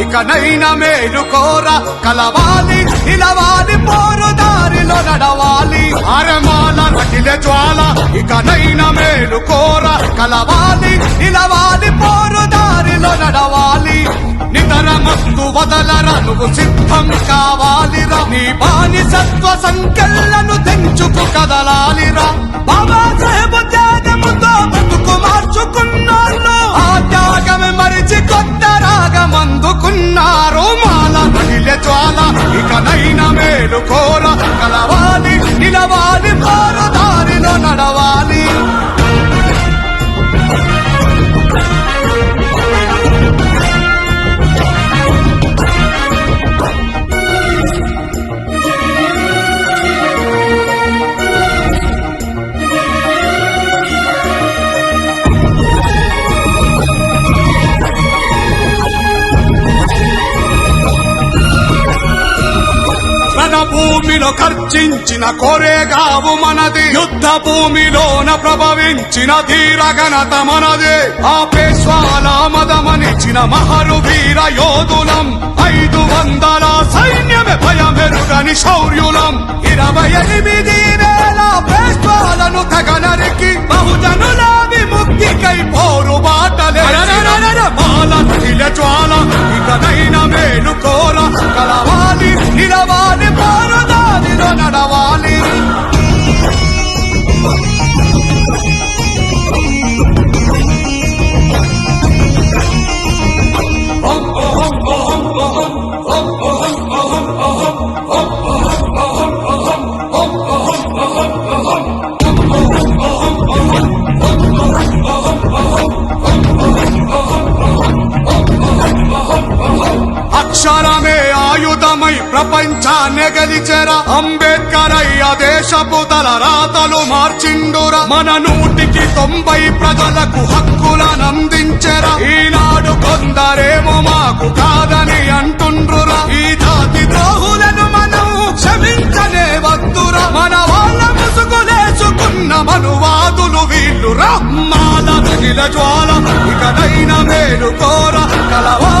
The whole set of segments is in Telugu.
ఇకనైన మేలు కోర. కలవాలి నిలవాలి పోరు దారిలో నడవాలి. అరమాల రగిల జ్వాల ఇకనైనా మేలు కోర. కలవాలి నిలవాలి పోరు దారిలో నడవాలి. నితర మస్తు వదలరా నువ్వు సిద్ధం కావాలిరా. నీ బానిసత్వ సంకల్లను తెంచుకు కదలాలిరా. బాబా సాహెబ్ త్యాగముతో రణ భూమిలో ఖర్చించిన కోరేగావు మనది. యుద్ధ భూమిలోన ప్రభవించిన ధీర ఘనత మనది. ఆ పేష్వాల మదమనిచిన మహరు వీర యోధులం. ఐదు వందల సైన్యమే భయమెరుగని శౌర్యులం. ఇరవై ఎనిమిది వేల పేష్వాలను తగనరికి బహుజనుల విముక్తికై పోరు బాటలే. జ్వాల ఇకనైన మేలు కోర కలవాలి నిలవాలి. దారిలో ప్రపంచాన్ని గెలిచెరా అంబేద్కర్ అయ్య దేశపు తల రాతలు మార్చిండురా. మన నూటికి తొంభై ప్రజలకు హక్కులను అందించెరా. ఈనాడు కొందరేమో మాకు కాదని అంటుండ్రురా. ఈ జాతి ద్రోహులను మనం క్షమించలే వద్దురా. మన వాళ్ళ ముసుగులేసుకున్న మనువాదులు వీళ్ళురా. మాల తగిల జ్వాల ఇకనైన మేలు కోర కలవా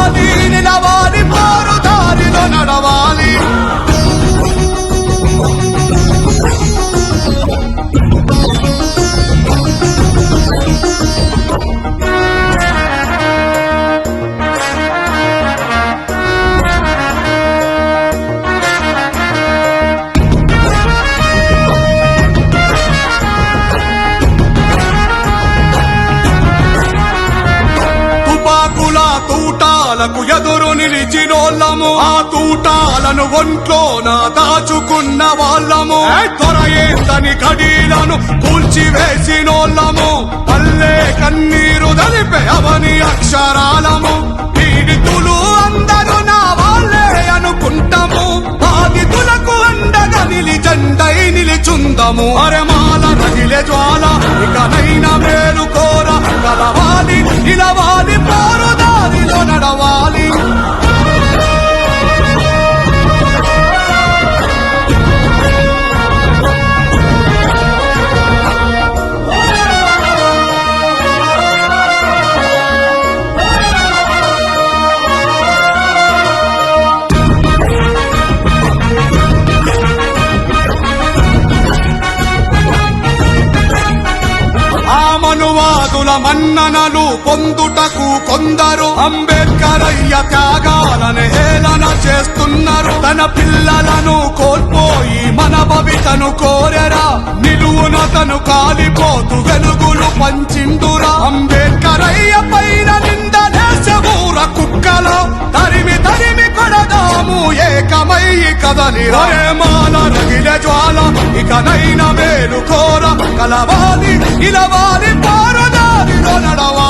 తూటాలకు ఎదురు నిలిచినోళ్ళము. ఆ తూటాలను ఒంట్లోన దాచుకున్న వాళ్ళము. త్వర ఏందని కడీలను కూల్చివేసినోళ్ళము. పల్లె కన్నీరు దలిపే అవని అక్షరాలము. పీడితులు అందరూ నా వాళ్ళే అనుకుంటాము. బాధితులకు అండగా నిలిచండై నిలిచుందము. అరమాల రగిలే జ్వాల ఇకనైన మేలు కోర కలవాలి నిలవాలి పోరు నడవాలి మన్ననలు పొందుటకు కొందరు అంబే అయ్య త్యాగాలను హేళన చేస్తున్నారు. తన పిల్లలను కోల్పోయి మన భవితను కోరెరా. నిలువున తను కాలిపోతూ వెలుగులు పంచిండురా. అంబేద్కర్ అయ్య పైన నిందలేసబూర కుక్కలో. తరిమి తరిమి కొడదాము ఏకమయ్యి కదలి రేమాల రగిల జ్వాల ఇకనైన మేలు కోర కలవాలి ఇలవాలి పారదారిలో నడవాలి